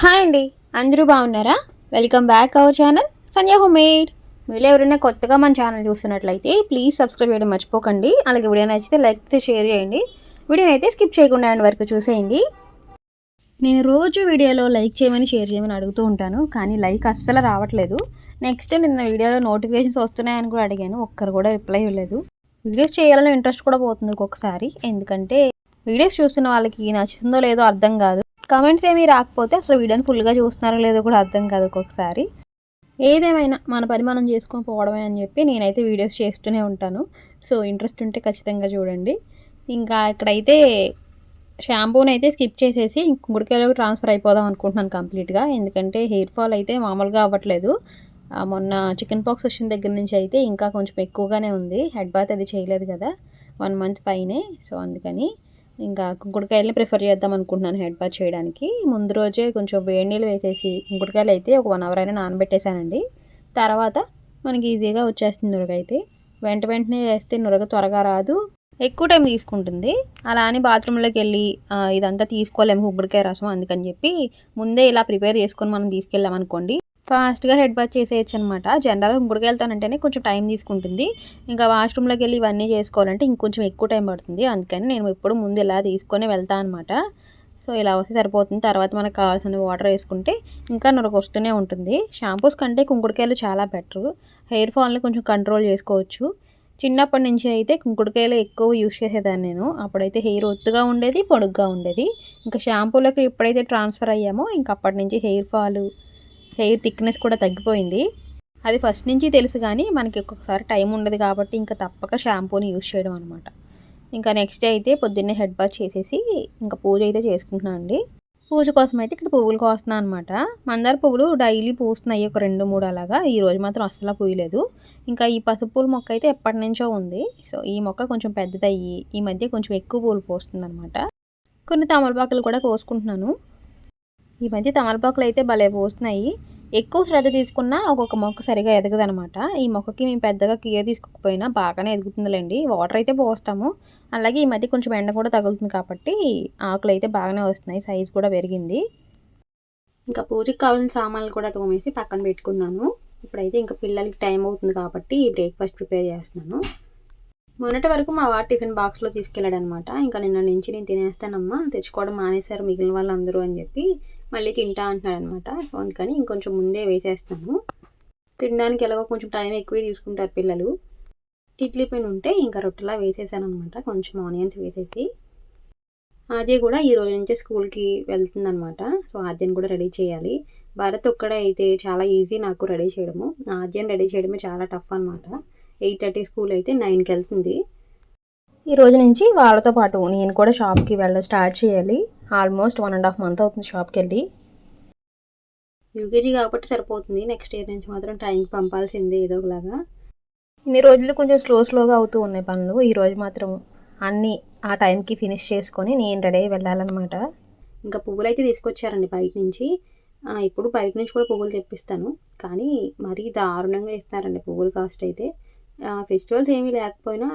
Hi అండి. అందరూ బాగున్నారా? Welcome back our channel Sanjay home made మీరు ఎవరైనా కొత్తగా మన ఛానల్ చూస్తున్నట్లయితే ప్లీజ్ సబ్స్క్రైబ్ చేయడం మర్చిపోకండి. అలాగే వీడియో నచ్చితే లైక్ షేర్ చేయండి. వీడియో అయితే స్కిప్ చేయకుండా ఎండ్ వరకు చూసేయండి. నేను రోజు వీడియోలో లైక్ చేయమని షేర్ చేయమని అడుగుతూ ఉంటాను. కానీ లైక్ అస్సలు రావట్లేదు. నెక్స్ట్ నిన్న వీడియోలో నోటిఫికేషన్స్ వస్తున్నాయని కూడా అడిగాను. ఒక్కరు కూడా రిప్లై ఇవ్వలేదు. వీడియోస్ చేయాలని ఇంట్రెస్ట్ కూడా పోతుంది ఒక్కొక్కసారి. ఎందుకంటే వీడియోస్ చూస్తున్న వాళ్ళకి నచ్చుతుందో లేదో అర్థం కాదు. కమెంట్స్ ఏమీ రాకపోతే అసలు వీడియోని ఫుల్గా చూస్తున్నారో లేదో కూడా అర్థం కాదు ఒక్కొక్కసారి. ఏదేమైనా మన పని మనం చేసుకొని పోవడమే అని చెప్పి నేనైతే వీడియోస్ చేస్తూనే ఉంటాను. సో ఇంట్రెస్ట్ ఉంటే ఖచ్చితంగా చూడండి. ఇంకా ఇక్కడైతే షాంపూని అయితే స్కిప్ చేసేసి కుంకుడుకాయలోకి ట్రాన్స్ఫర్ అయిపోదాం అనుకుంటున్నాను కంప్లీట్గా ఎందుకంటే హెయిర్ ఫాల్ అయితే మామూలుగా అవ్వట్లేదు. మొన్న చికెన్ పాక్స్ వచ్చిన దగ్గర నుంచి అయితే ఇంకా కొంచెం ఎక్కువగానే ఉంది. హెడ్ బాత్ అది చేయలేదు కదా. వన్ మంత్ పైనే. సో అందుకని ఇంకా కుంకుడుకాయలని ప్రిఫర్ చేద్దాం అనుకుంటున్నాను హెడ్ బాత్ చేయడానికి. ముందు రోజే కొంచెం వేడి నీళ్ళు వేసేసి కుంకుడుకాయలు అయితే ఒక వన్ అవర్ అయినా నానబెట్టేశానండి. తర్వాత మనకి ఈజీగా వచ్చేస్తుంది నురగ అయితే వెంట వెంటనే వేస్తే నురగ త్వరగా రాదు. ఎక్కువ టైం తీసుకుంటుంది. అలా అని బాత్రూంలోకి వెళ్ళి ఇదంతా తీసుకోలేము కుంకుడుకాయ రసం అందుకని చెప్పి ముందే ఇలా ప్రిపేర్ చేసుకొని మనం తీసుకెళ్ళామనుకోండి ఫాస్ట్గా హెడ్ బాత్ చేసేయచ్చు అనమాట జనరల్గా గుడికెళ్తానంటేనే కొంచెం టైం తీసుకుంటుంది. ఇంకా వాష్రూమ్లోకి వెళ్ళి ఇవన్నీ చేసుకోవాలంటే ఇంకొంచెం ఎక్కువ టైం పడుతుంది. అందుకని నేను ఎప్పుడు ముందు ఇలా తీసుకొని వెళ్తాను అనమాట. సో ఇలా వస్తే సరిపోతుంది. తర్వాత మనకు కావాల్సిన వాటర్ వేసుకుంటే ఇంకా నొరకు వస్తూనే ఉంటుంది. షాంపూస్ కంటే కుంకుడుకాయలు చాలా బెటర్. హెయిర్ ఫాల్ని కొంచెం కంట్రోల్ చేసుకోవచ్చు. చిన్నప్పటి నుంచి అయితే కుంకుడుకాయలు ఎక్కువ యూజ్ చేసేదాన్ని నేను. అప్పుడైతే హెయిర్ ఒత్తుగా ఉండేది పొడుగ్గా ఉండేది. ఇంకా షాంపూలకు ఎప్పుడైతే ట్రాన్స్ఫర్ అయ్యామో ఇంకా అప్పటి నుంచి హెయిర్ ఫాల్ హెయిర్ థిక్నెస్ కూడా తగ్గిపోయింది. అది ఫస్ట్ నుంచి తెలుసు కానీ మనకి ఒక్కొక్కసారి టైం ఉండదు కాబట్టి ఇంకా తప్పక షాంపూని యూజ్ చేయడం అనమాట ఇంకా నెక్స్ట్ డే అయితే పొద్దున్నే హెడ్ బాత్ చేసేసి ఇంకా పూజ అయితే చేసుకుంటున్నాను అండి. పూజ కోసం అయితే ఇక్కడ పువ్వులు కోస్తున్నాను అనమాట మందార పువ్వులు డైలీ పూస్తున్నాయి ఒక రెండు మూడు అలాగా. ఈ రోజు మాత్రం అస్సలు పూయలేదు. ఇంకా ఈ పసుపు పూల మొక్క అయితే ఎప్పటి నుంచో ఉంది. సో ఈ మొక్క కొంచెం పెద్దదయ్యి ఈ మధ్య కొంచెం ఎక్కువ పూలు పోస్తుంది అనమాట కొన్ని తమలపాకులు కూడా కోసుకుంటున్నాను. ఈ మధ్య తమలపాకులు అయితే భలే పోస్తున్నాయి. ఎక్కువ శ్రద్ధ తీసుకున్నా ఒక్కొక్క మొక్క సరిగా ఎదగదనమాట. ఈ మొక్కకి మేము పెద్దగా కేర్ తీసుకోకపోయినా బాగానే ఎదుగుతుందిలేండి. వాటర్ అయితే పోస్తాము. అలాగే ఈ మధ్య కొంచెం ఎండ కూడా తగులుతుంది కాబట్టి ఆకులు అయితే బాగానే వస్తున్నాయి. సైజ్ కూడా పెరిగింది. ఇంకా పూజకి కావాల్సిన సామాన్లు కూడా తోమేసి పక్కన పెట్టుకున్నాను. ఇప్పుడైతే ఇంకా పిల్లలకి టైం అవుతుంది కాబట్టి బ్రేక్ఫాస్ట్ ప్రిపేర్ చేస్తున్నాను. మొన్నటి వరకు మా వాడు టిఫిన్ బాక్స్లో తీసుకెళ్ళాడు అనమాట ఇంకా నిన్న నుంచి నేను తినేస్తానమ్మా. తెచ్చుకోవడం మానేశారు మిగిలిన వాళ్ళందరూ అని చెప్పి మళ్ళీ తింటా అంటున్నాడు అనమాట సో అందుకని ఇంకొంచెం ముందే వేసేస్తాను. తినడానికి ఎలాగో కొంచెం టైం ఎక్కువే తీసుకుంటారు పిల్లలు. ఇడ్లీ పైన ఉంటే ఇంకా రొట్టెలా వేసేసాను అనమాట కొంచెం ఆనియన్స్ వేసేసి. ఆద్య కూడా ఈ రోజు నుంచే స్కూల్కి వెళ్తుందనమాట. సో ఆద్యను కూడా రెడీ చేయాలి. భరత్ ఒక్కడే అయితే చాలా ఈజీ నాకు రెడీ చేయడము. ఆద్యను రెడీ చేయడమే చాలా టఫ్ అనమాట. ఎయిట్ థర్టీ స్కూల్ అయితే నైన్కి వెళ్తుంది. ఈ రోజు నుంచి వాళ్ళతో పాటు నేను కూడా షాప్కి వెళ్ళడం స్టార్ట్ చేయాలి. Almost one and half month అవుతుంది షాప్కి వెళ్ళి యూకేజీ కాబట్టి సరిపోతుంది. నెక్స్ట్ ఇయర్ నుంచి మాత్రం టైంకి పంపాల్సిందే ఏదో ఒకలాగా. ఇన్ని రోజులు కొంచెం స్లో స్లోగా అవుతూ ఉన్నాయి పనులు. ఈ రోజు మాత్రం అన్నీ ఆ టైంకి ఫినిష్ చేసుకొని నేను రెడీ అయ్యి వెళ్ళాలన్నమాట. ఇంకా పువ్వులు అయితే తీసుకొచ్చారండి బయట నుంచి. ఇప్పుడు బయట నుంచి కూడా పువ్వులు తెప్పిస్తాను. కానీ మరీ దారుణంగా ఇస్తున్నారండి పువ్వులు కాస్ట్ అయితే. ఫెస్టివల్స్ ఏమీ లేకపోయినా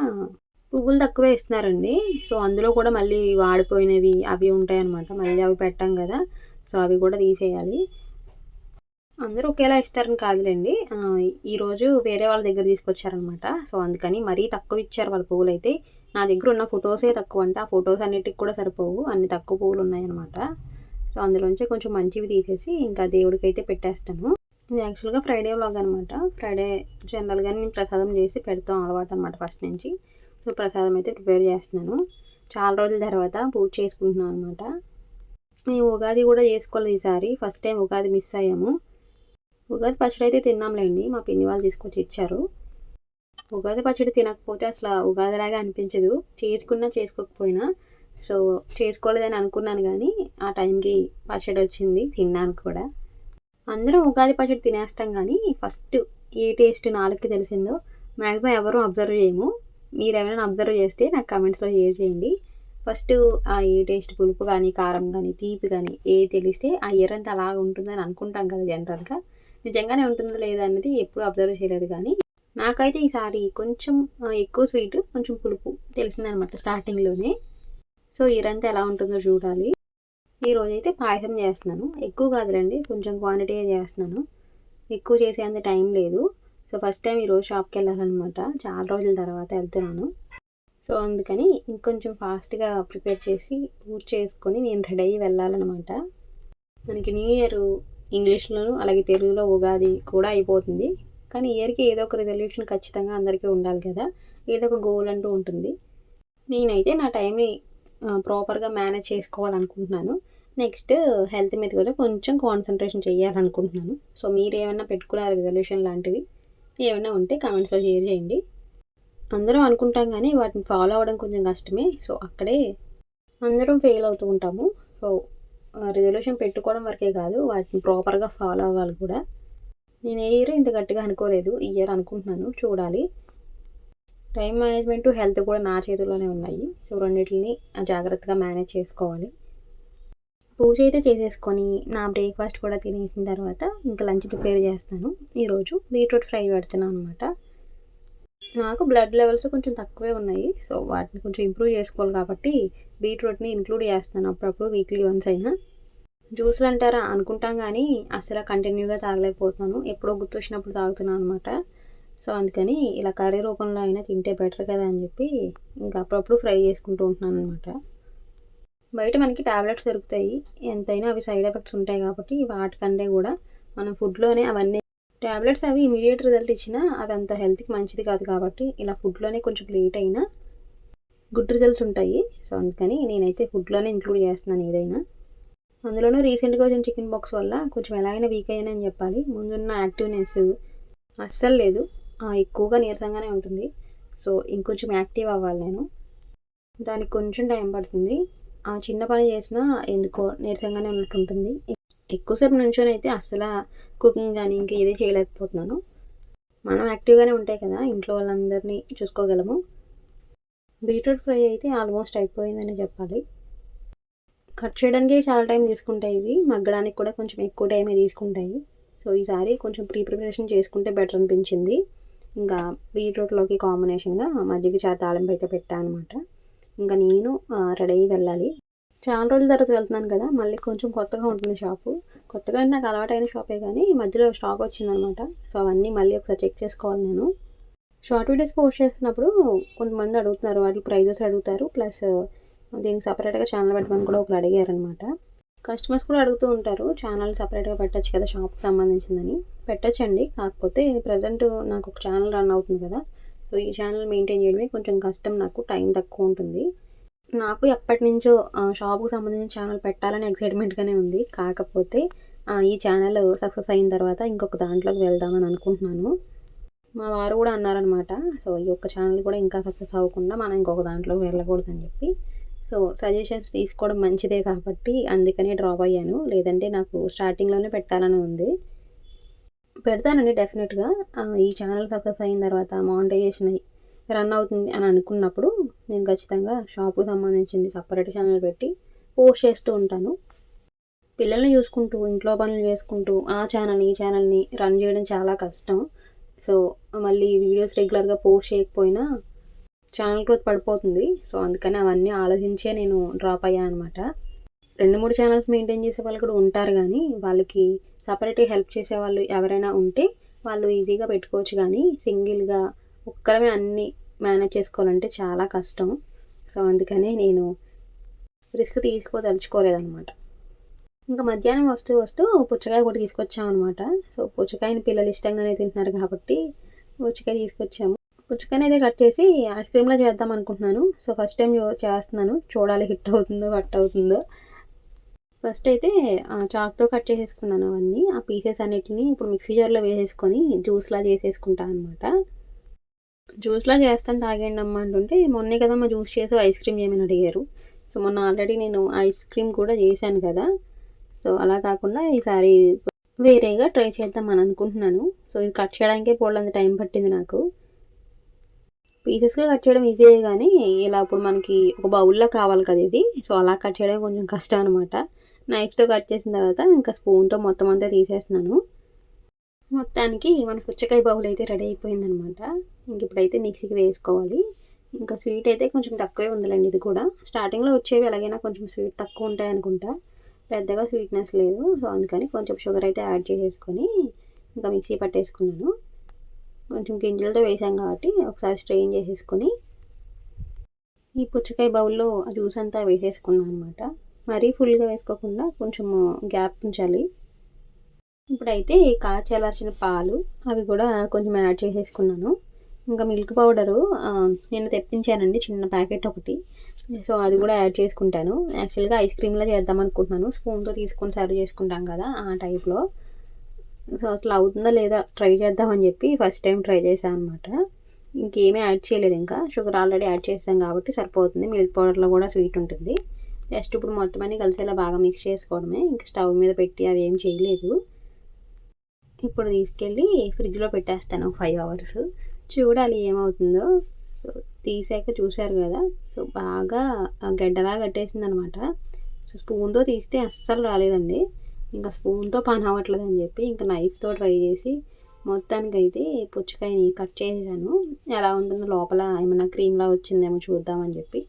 పువ్వులు తక్కువే ఇస్తున్నారండి. సో అందులో కూడా మళ్ళీ వాడిపోయినవి అవి ఉంటాయన్నమాట. మళ్ళీ అవి పెట్టాం కదా సో అవి కూడా తీసేయాలి. అందరూ ఒకేలా ఇస్తారని కాదులేండి. ఈరోజు వేరే వాళ్ళ దగ్గర తీసుకొచ్చారనమాట సో అందుకని మరీ తక్కువ ఇచ్చారు వాళ్ళ పువ్వులు అయితే నా దగ్గర ఉన్న ఫొటోసే తక్కువ అంటే. ఆ ఫొటోస్ అన్నిటికి కూడా సరిపోవు. అన్ని తక్కువ పువ్వులు ఉన్నాయన్నమాట. సో అందులోంచి కొంచెం మంచివి తీసేసి ఇంకా దేవుడికి అయితే పెట్టేస్తాను. ఇది యాక్చువల్గా ఫ్రైడే వ్లాగ్ అనమాట ఫ్రైడే జనరల్గా నేను ప్రసాదం చేసి పెడతాం అలవాటు అనమాట ఫస్ట్ నుంచి. సో ప్రసాదం అయితే ప్రిపేర్ చేస్తున్నాను. చాలా రోజుల తర్వాత పూజ చేసుకుంటున్నాను అనమాట మేము ఉగాది కూడా చేసుకోలేదు ఈసారి. ఫస్ట్ టైం ఉగాది మిస్ అయ్యాము. ఉగాది పచ్చడి అయితే తిన్నాంలేండి. మా పిన్ని వాళ్ళు తీసుకొచ్చి ఇచ్చారు. ఉగాది పచ్చడి తినకపోతే అసలు ఉగాదిలాగా అనిపించదు. చేసుకున్నా చేసుకోకపోయినా. సో చేసుకోలేదని అనుకున్నాను కానీ ఆ టైంకి పచ్చడి వచ్చింది. తిన్నాను కూడా. అందరం ఉగాది పచ్చడి తినేస్తాం కానీ ఫస్ట్ ఏ టేస్ట్ నాలుగుకి తెలిసిందో మ్యాక్సిమం ఎవరూ అబ్జర్వ్ చేయము. మీరు ఏమైనా అబ్జర్వ్ చేస్తే నాకు కమెంట్స్లో షేర్ చేయండి. ఫస్ట్ ఆ ఏ టేస్ట్ పులుపు కానీ కారం కానీ తీపి కానీ ఏ తెలిస్తే ఆ ఇయర్ అంతా అలాగ ఉంటుందని అనుకుంటాం కదా జనరల్గా నిజంగానే ఉంటుందా లేదా అనేది ఎప్పుడు అబ్జర్వ్ చేయలేదు కానీ నాకైతే ఈసారి కొంచెం ఎక్కువ స్వీట్ కొంచెం పులుపు తెలిసిందనమాట స్టార్టింగ్లోనే సో ఇయర్ ఎలా ఉంటుందో చూడాలి. ఈరోజు అయితే పాయసం చేస్తున్నాను. ఎక్కువ కాదులండి కొంచెం క్వాంటిటీ చేస్తున్నాను. ఎక్కువ చేసేంత టైం లేదు. సో ఫస్ట్ టైం ఈరోజు షాప్కి వెళ్ళాలన్నమాట. చాలా రోజుల తర్వాత వెళ్తున్నాను. సో అందుకని ఇంకొంచెం ఫాస్ట్గా ప్రిపేర్ చేసి పూర్తి చేసుకొని నేను రెడీ అయ్యి వెళ్ళాలన్నమాట. మనకి న్యూ ఇయర్ ఇంగ్లీష్లోను అలాగే తెలుగులో ఉగాది కూడా అయిపోతుంది. కానీ ఇయర్కి ఏదో ఒక రిజల్యూషన్ ఖచ్చితంగా అందరికీ ఉండాలి కదా. ఏదో ఒక గోల్ అంటూ ఉంటుంది. నేనైతే నా టైంని ప్రాపర్గా మేనేజ్ చేసుకోవాలనుకుంటున్నాను. నెక్స్ట్ హెల్త్ మీద కూడా కొంచెం కాన్సన్ట్రేషన్ చేయాలనుకుంటున్నాను. సో మీరు ఏమైనా పెట్టుకున్నారు రిజల్యూషన్ లాంటివి? ఏమైనా ఉంటే కామెంట్స్లో షేర్ చేయండి. అందరం అనుకుంటాం కానీ వాటిని ఫాలో అవ్వడం కొంచెం కష్టమే. సో అక్కడే అందరం ఫెయిల్ అవుతూ ఉంటాము. సో రిజల్యూషన్ పెట్టుకోవడం వరకే కాదు వాటిని ప్రాపర్గా ఫాలో అవ్వాలి కూడా. నేను ఏ ఇయర్ ఇంత గట్టిగా అనుకోలేదు. ఈ ఇయర్ అనుకుంటున్నాను. చూడాలి. టైం మేనేజ్మెంట్ హెల్త్ కూడా నా చేతుల్లోనే ఉన్నాయి. సో రెండింటిని జాగ్రత్తగా మేనేజ్ చేసుకోవాలి. పూజ అయితే చేసేసుకొని నా బ్రేక్ఫాస్ట్ కూడా తినేసిన తర్వాత ఇంకా లంచ్ ప్రిపేర్ చేస్తాను. ఈరోజు బీట్రూట్ ఫ్రై పెడుతున్నాను అనమాట నాకు బ్లడ్ లెవెల్స్ కొంచెం తక్కువే ఉన్నాయి. సో వాటిని కొంచెం ఇంప్రూవ్ చేసుకోవాలి కాబట్టి బీట్రూట్ని ఇంక్లూడ్ చేస్తాను. అప్పుడప్పుడు వీక్లీ వన్స్ అయినా. జ్యూస్లు అంటారా? అనుకుంటాం కానీ అసలు కంటిన్యూగా తాగలేకపోతున్నాను. ఎప్పుడో గుర్తు వచ్చినప్పుడు తాగుతున్నాను అనమాట సో అందుకని ఇలా కర్రీ రూపంలో అయినా తింటే బెటర్ కదా అని చెప్పి ఇంకా అప్పుడప్పుడు ఫ్రై చేసుకుంటూ ఉంటున్నాను అనమాట బయట మనకి ట్యాబ్లెట్స్ దొరుకుతాయి. ఎంతైనా అవి సైడ్ ఎఫెక్ట్స్ ఉంటాయి కాబట్టి వాటికంటే కూడా మనం ఫుడ్లోనే అవన్నీ ట్యాబ్లెట్స్ అవి ఇమీడియట్ రిజల్ట్ ఇచ్చినా అవి అంత హెల్త్కి మంచిది కాదు కాబట్టి ఇలా ఫుడ్లోనే కొంచెం లేట్ అయినా గుడ్ రిజల్ట్స్ ఉంటాయి. సో అందుకని నేనైతే ఫుడ్లోనే ఇంక్లూడ్ చేస్తున్నాను ఏదైనా. అందులోనూ రీసెంట్గా వచ్చిన చికెన్ బాక్స్ వల్ల కొంచెం ఎలా అయినా వీక్ అని చెప్పాలి. ముందున్న యాక్టివ్నెస్ అస్సలు లేదు. ఎక్కువగా నీరసంగానే ఉంటుంది. సో ఇంకొంచెం యాక్టివ్ అవ్వాలి నేను. దానికి కొంచెం టైం పడుతుంది. ఆ చిన్న పని చేసినా ఎందుకో నీరసంగానే ఉన్నట్టు ఉంటుంది ఎక్కువసేపు నుంచొని అయితే అస్సలు కుకింగ్ కానీ ఇంకా ఏది చేయలేకపోతున్నాను. మనం యాక్టివ్గానే ఉంటాయి కదా ఇంట్లో వాళ్ళందరినీ చూసుకోగలము. బీట్రూట్ ఫ్రై అయితే ఆల్మోస్ట్ అయిపోయిందని చెప్పాలి. కట్ చేయడానికి చాలా టైం తీసుకుంటాయి ఇవి. మగ్గడానికి కూడా కొంచెం ఎక్కువ టైమే తీసుకుంటాయి. సో ఈసారి కొంచెం ప్రీ ప్రిపరేషన్ చేసుకుంటే బెటర్ అనిపించింది. ఇంకా బీట్రూట్లోకి కాంబినేషన్గా మజ్జిగ చా తాళింపు అయితే పెట్టాను అనమాట ఇంకా నేను రెడీ అయ్యి వెళ్ళాలి. చాలా రోజుల తర్వాత వెళ్తున్నాను కదా మళ్ళీ కొంచెం కొత్తగా ఉంటుంది షాపు. కొత్తగా నాకు అలవాటైన షాపే కానీ మధ్యలో స్టాక్ వచ్చిందనమాట. సో అవన్నీ మళ్ళీ ఒకసారి చెక్ చేసుకోవాలి నేను. షార్ట్ వీడియోస్ పోస్ట్ చేస్తున్నప్పుడు కొంతమంది అడుగుతున్నారు వాటి ప్రైజెస్ అడుగుతారు. ప్లస్ దీనికి సపరేట్గా ఛానల్ పెట్టమని కూడా ఒకరు అడిగారనమాట. కస్టమర్స్ కూడా అడుగుతూ ఉంటారు ఛానల్ సపరేట్గా పెట్టచ్చు కదా షాప్కి సంబంధించిందని. పెట్టచ్చండి. కాకపోతే ప్రజెంట్ నాకు ఒక ఛానల్ రన్ అవుతుంది కదా. సో ఈ ఛానల్ మెయింటైన్ చేయడమే కొంచెం కష్టం నాకు టైం తక్కువ ఉంటుంది. నాకు ఎప్పటి నుంచో షాప్కి సంబంధించిన ఛానల్ పెట్టాలని ఎక్సైట్మెంట్గానే ఉంది. కాకపోతే ఈ ఛానల్ సక్సెస్ అయిన తర్వాత ఇంకొక దాంట్లోకి వెళ్దామని అనుకుంటున్నాను. మా వారు కూడా అన్నారనమాట సో ఈ ఒక్క ఛానల్ కూడా ఇంకా సక్సెస్ అవ్వకుండా మనం ఇంకొక దాంట్లోకి వెళ్ళకూడదని చెప్పి. సో సజెషన్స్ తీసుకోవడం మంచిదే కాబట్టి అందుకనే డ్రాప్ అయ్యాను. లేదంటే నాకు స్టార్టింగ్లోనే పెట్టాలని ఉంది. పెడతానండి డెఫినెట్గా. ఈ ఛానల్ సక్సెస్ అయిన తర్వాత మానిటైజేషన్ రన్ అవుతుంది అని అనుకున్నప్పుడు నేను ఖచ్చితంగా షాప్కు సంబంధించింది సపరేట్ ఛానల్ పెట్టి పోస్ట్ చేస్తూ ఉంటాను. పిల్లల్ని చూసుకుంటూ ఇంట్లో పనులు చేసుకుంటూ ఆ ఛానల్ ఈ ఛానల్ని రన్ చేయడం చాలా కష్టం. సో మళ్ళీ వీడియోస్ రెగ్యులర్గా పోస్ట్ చేయకపోయినా ఛానల్ గ్రోత్ పడిపోతుంది. సో అందుకని అవన్నీ ఆలోచించే నేను డ్రాప్ అయ్యాను అనమాట రెండు మూడు ఛానల్స్ మెయింటైన్ చేసే వాళ్ళు కూడా ఉంటారు కానీ వాళ్ళకి సపరేట్గా హెల్ప్ చేసే వాళ్ళు ఎవరైనా ఉంటే వాళ్ళు ఈజీగా పెట్టుకోవచ్చు కానీ సింగిల్గా ఒక్కరమే అన్నీ మేనేజ్ చేసుకోవాలంటే చాలా కష్టం. సో అందుకనే నేను రిస్క్ తీసుకోదలుచుకోలేదన్నమాట. ఇంకా మధ్యాహ్నం వస్తూ వస్తూ పుచ్చకాయ కూడా తీసుకొచ్చామన్నమాట. సో పుచ్చకాయని పిల్లలు ఇష్టంగానే తింటున్నారు కాబట్టి పుచ్చకాయ తీసుకొచ్చాము. పుచ్చకాయని అయితే కట్ చేసి ఐస్ క్రీమ్లో చేద్దాం అనుకుంటున్నాను. సో ఫస్ట్ టైం చేస్తున్నాను. చూడాలి హిట్ అవుతుందో కట్ అవుతుందో. ఫస్ట్ అయితే చాక్తో కట్ చేసేసుకున్నాను అవన్నీ. ఆ పీసెస్ అన్నిటిని ఇప్పుడు మిక్సీ జార్లో వేసేసుకొని జ్యూస్లా చేసేసుకుంటాను అనమాట జ్యూస్లా చేస్తాను తాగండి అమ్మ అంటుంటే మొన్నే కదా మా జ్యూస్ చేసి ఐస్ క్రీమ్ చేయమని అడిగారు? సో మొన్న ఆల్రెడీ నేను ఐస్ క్రీమ్ కూడా చేశాను కదా. సో అలా కాకుండా ఈసారి వేరేగా ట్రై చేద్దాం అని అనుకుంటున్నాను. సో ఇది కట్ చేయడానికే పోలంత టైం పట్టింది నాకు. పీసెస్గా కట్ చేయడం ఈజీయే కానీ ఇలా ఇప్పుడు మనకి ఒక బౌల్లో కావాలి కదా ఇది. సో అలా కట్ చేయడం కొంచెం కష్టం అనమాట నైఫ్తో కట్ చేసిన తర్వాత ఇంకా స్పూన్తో మొత్తం అంతా తీసేస్తున్నాను. మొత్తానికి మన పుచ్చకాయ బౌల్ అయితే రెడీ అయిపోయిందనమాట. ఇంక ఇప్పుడైతే మిక్సీకి వేసుకోవాలి. ఇంకా స్వీట్ అయితే కొంచెం తక్కువే ఉందిలేండి ఇది కూడా. స్టార్టింగ్లో వచ్చేవి ఎలాగైనా కొంచెం స్వీట్ తక్కువ ఉంటాయి అనుకుంటా. పెద్దగా స్వీట్నెస్ లేదు. సో అందుకని కొంచెం షుగర్ అయితే యాడ్ చేసేసుకొని ఇంకా మిక్సీ పట్టేసుకున్నాను. కొంచెం గింజలతో వేసాం కాబట్టి ఒకసారి స్ట్రెయిన్ చేసేసుకొని ఈ పుచ్చకాయ బౌల్లో ఆ జ్యూస్ అంతా వేసేసుకున్నాను అనమాట మరీ ఫుల్గా వేసుకోకుండా కొంచెము గ్యాప్ ఉంచాలి. ఇప్పుడైతే కాచలార్చిన పాలు అవి కూడా కొంచెం యాడ్ చేసేసుకున్నాను. ఇంకా మిల్క్ పౌడరు నేను తెప్పించానండి చిన్న ప్యాకెట్ ఒకటి. సో అది కూడా యాడ్ చేసుకుంటాను. యాక్చువల్గా ఐస్ క్రీమ్లో చేద్దాం అనుకుంటున్నాను. స్పూన్తో తీసుకొని సర్వ్ చేసుకుంటాం కదా ఆ టైప్లో. సో అసలు అవుతుందా లేదా ట్రై చేద్దామని చెప్పి ఫస్ట్ టైం ట్రై చేశాను అనమాట ఇంకేమీ యాడ్ చేయలేదు ఇంకా. షుగర్ ఆల్రెడీ యాడ్ చేసాం కాబట్టి సరిపోతుంది. మిల్క్ పౌడర్లో కూడా స్వీట్ ఉంటుంది. జస్ట్ ఇప్పుడు మొత్తం అన్ని కలిసేలా బాగా మిక్స్ చేసుకోవడమే. ఇంకా స్టవ్ మీద పెట్టి అవి ఏం చేయలేదు. ఇప్పుడు తీసుకెళ్ళి ఫ్రిడ్జ్లో పెట్టేస్తాను ఫైవ్ అవర్స్ చూడాలి ఏమవుతుందో. సో తీసాక చూశారు కదా. సో బాగా గడ్డలా కట్టేసింది అనమాట సో స్పూన్తో తీస్తే అస్సలు రాలేదండి. ఇంకా స్పూన్తో పని అవ్వట్లేదు అని చెప్పి ఇంకా నైఫ్తో ట్రై చేసి మొత్తానికి అయితే పుచ్చకాయని కట్ చేసేసాను. ఎలా ఉంటుందో లోపల ఏమైనా క్రీమ్లా వచ్చిందేమో చూద్దామని చెప్పి.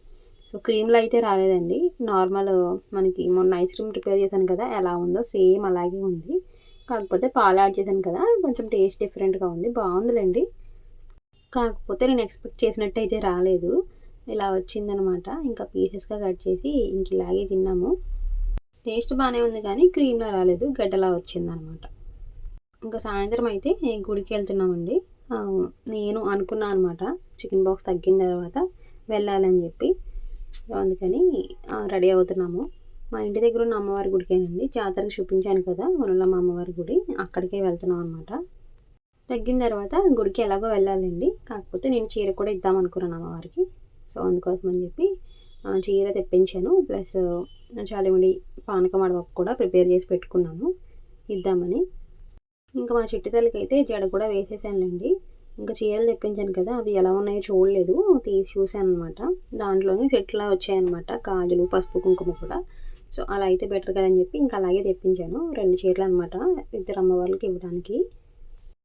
సో క్రీమ్లో అయితే రాలేదండి. నార్మల్ మనకి మొన్న ఐస్ క్రీమ్ ప్రిపేర్ చేశాను కదా ఎలా ఉందో సేమ్ అలాగే ఉంది. కాకపోతే పాలు యాడ్ చేశాను కదా కొంచెం టేస్ట్ డిఫరెంట్గా ఉంది బాగుందిలేండి. కాకపోతే నేను ఎక్స్పెక్ట్ చేసినట్టు అయితే రాలేదు. ఇలా వచ్చిందనమాట. ఇంకా పీసెస్గా కట్ చేసి ఇంక ఇలాగే తిన్నాము. టేస్ట్ బాగానే ఉంది కానీ క్రీమ్లా రాలేదు గడ్డలా వచ్చిందనమాట. ఇంకా సాయంత్రం అయితే గుడికి వెళ్తున్నామండి. నేను అనుకున్నాను అనమాట చికెన్ బాక్స్ తగ్గిన తర్వాత వెళ్ళాలని చెప్పి. అందుకని రెడీ అవుతున్నాము. మా ఇంటి దగ్గర ఉన్న అమ్మవారి గుడికేనండి. జాతరకు చూపించాను కదా మునలమ్మ అమ్మవారి గుడి. అక్కడికే వెళ్తున్నాం అనమాట తగ్గిన తర్వాత గుడికి ఎలాగో వెళ్ళాలండి. కాకపోతే నేను చీర కూడా ఇద్దాం అనుకున్నాను అమ్మవారికి. సో అందుకోసం అని చెప్పి చీర తెప్పించాను. ప్లస్ చాలిమిడి పానకం అడవకు కూడా ప్రిపేర్ చేసి పెట్టుకున్నాను. ఇద్దామని. ఇంకా మా చిట్టి తల్లికి అయితే జడ కూడా వేసేసానులేండి. ఇంకా చీరలు తెప్పించాను కదా అవి ఎలా ఉన్నాయో చూడలేదు. తీసి చూశాను అనమాట దాంట్లోనే సెట్లా వచ్చాయన్నమాట. కాజులు పసుపు కుంకుమ కూడా. సో అలా అయితే బెటర్ కదని చెప్పి ఇంకా అలాగే తెప్పించాను. రెండు చీరలు అనమాట ఇద్దరు అమ్మవారికి ఇవ్వడానికి.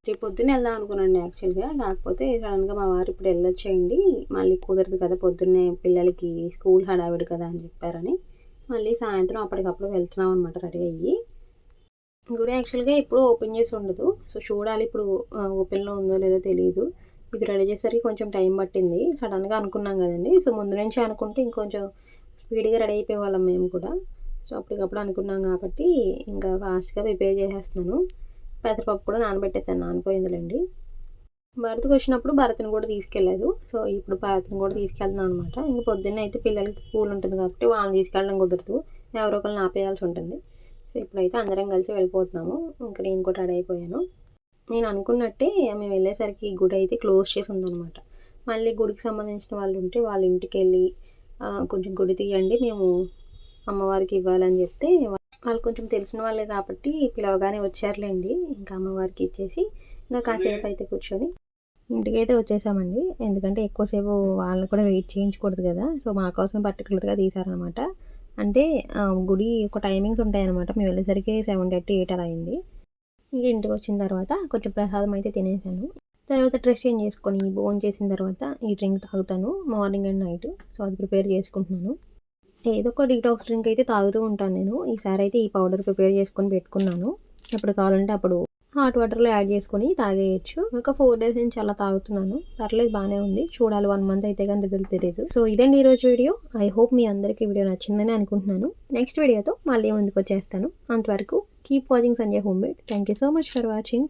రేపు పొద్దున్న వెళ్దాం అనుకున్నాను యాక్చువల్గా. కాకపోతే సడన్గా మా వారు ఇప్పుడు వెళ్ళొచ్చేయండి. మళ్ళీ కుదరదు కదా పొద్దున్నే పిల్లలకి స్కూల్ హడావిడి కదా అని చెప్పారని. మళ్ళీ సాయంత్రం అప్పటికప్పుడు వెళ్తున్నాం అనమాట రెడీ అయ్యి. కూడా యాక్చువల్గా ఎప్పుడూ ఓపెన్ చేసి ఉండదు. సో చూడాలి ఇప్పుడు ఓపెన్లో ఉందో లేదో తెలియదు ఇవి రెడీ చేసేసరికి కొంచెం టైం పట్టింది. సడన్గా అనుకున్నాం కదండి. సో ముందు నుంచి అనుకుంటే ఇంకొంచెం స్పీడ్గా రెడీ అయిపోయే వాళ్ళం మేము కూడా. సో అప్పటికప్పుడు అనుకున్నాం కాబట్టి ఇంకా ఫాస్ట్గా ప్రిపేర్ చేసేస్తున్నాను. పెసరపప్పు కూడా నానబెట్టేసాను. నానిపోయిందిలేండి. భరత్కి వచ్చినప్పుడు భరత్ని కూడా తీసుకెళ్ళలేదు. సో ఇప్పుడు భరత్ని కూడా తీసుకెళ్తున్నాను అనమాట. ఇంక పొద్దున్న అయితే పిల్లలకి స్కూల్ ఉంటుంది కాబట్టి వాళ్ళని తీసుకెళ్ళడం కుదరదు. ఎవరో ఒకరిని ఆపేయాల్సి ఉంటుంది. సో ఇప్పుడైతే అందరం కలిసి వెళ్ళిపోతున్నాము. ఇంకా నేను కూడా రెడీ అయిపోయాను. నేను అనుకున్నట్టే మేము వెళ్ళేసరికి గుడి అయితే క్లోజ్ చేసి ఉందన్నమాట. మళ్ళీ గుడికి సంబంధించిన వాళ్ళు ఉంటే వాళ్ళ ఇంటికి వెళ్ళి కొంచెం గుడి తీయండి మేము అమ్మవారికి ఇవ్వాలని చెప్తే వాళ్ళు కొంచెం తెలిసిన వాళ్ళే కాబట్టి పిలవగానే వచ్చారులేండి. ఇంకా అమ్మవారికి ఇచ్చేసి ఇంకా కాసేపు అయితే కూర్చొని ఇంటికైతే వచ్చేసామండి. ఎందుకంటే ఎక్కువసేపు వాళ్ళని కూడా వెయిట్ చేయించకూడదు కదా. సో మా కోసం పర్టికులర్గా తీసారనమాట అంటే గుడి ఒక టైమింగ్స్ ఉంటాయన్నమాట. మేము వెళ్ళేసరికి సెవెన్ థర్టీ ఎయిట్ అలా అయింది. ఇంక ఇంటికి వచ్చిన తర్వాత కొంచెం ప్రసాదం అయితే తినేసాను. తర్వాత డ్రెస్ చేంజ్ చేసుకొని బోన్ చేసిన తర్వాత ఈ డ్రింక్ తాగుతాను. Morning and night. సో అది ప్రిపేర్ చేసుకుంటున్నాను. ఏదో ఒక డీటాక్స్ డ్రింక్ అయితే తాగుతూ ఉంటాను నేను. ఈసారి అయితే ఈ పౌడర్ ప్రిపేర్ చేసుకొని పెట్టుకున్నాను. ఎప్పుడు కావాలంటే అప్పుడు హాట్ వాటర్లో యాడ్ చేసుకొని తాగేయచ్చు. ఒక ఫోర్ డేస్ నుంచి అలా తాగుతున్నాను. పర్లేదు బాగానే ఉంది. చూడాలి వన్ మంత్ అయితే కానీ రిజల్ట్ తెలియదు సో ఇదండి ఈరోజు వీడియో. ఐ హోప్ మీ అందరికీ వీడియో నచ్చిందని అనుకుంటున్నాను. నెక్స్ట్ వీడియోతో మళ్ళీ ముందుకు వచ్చేస్తాను. అంతవరకు keep watching Sanjay home made. Thank you so much for watching.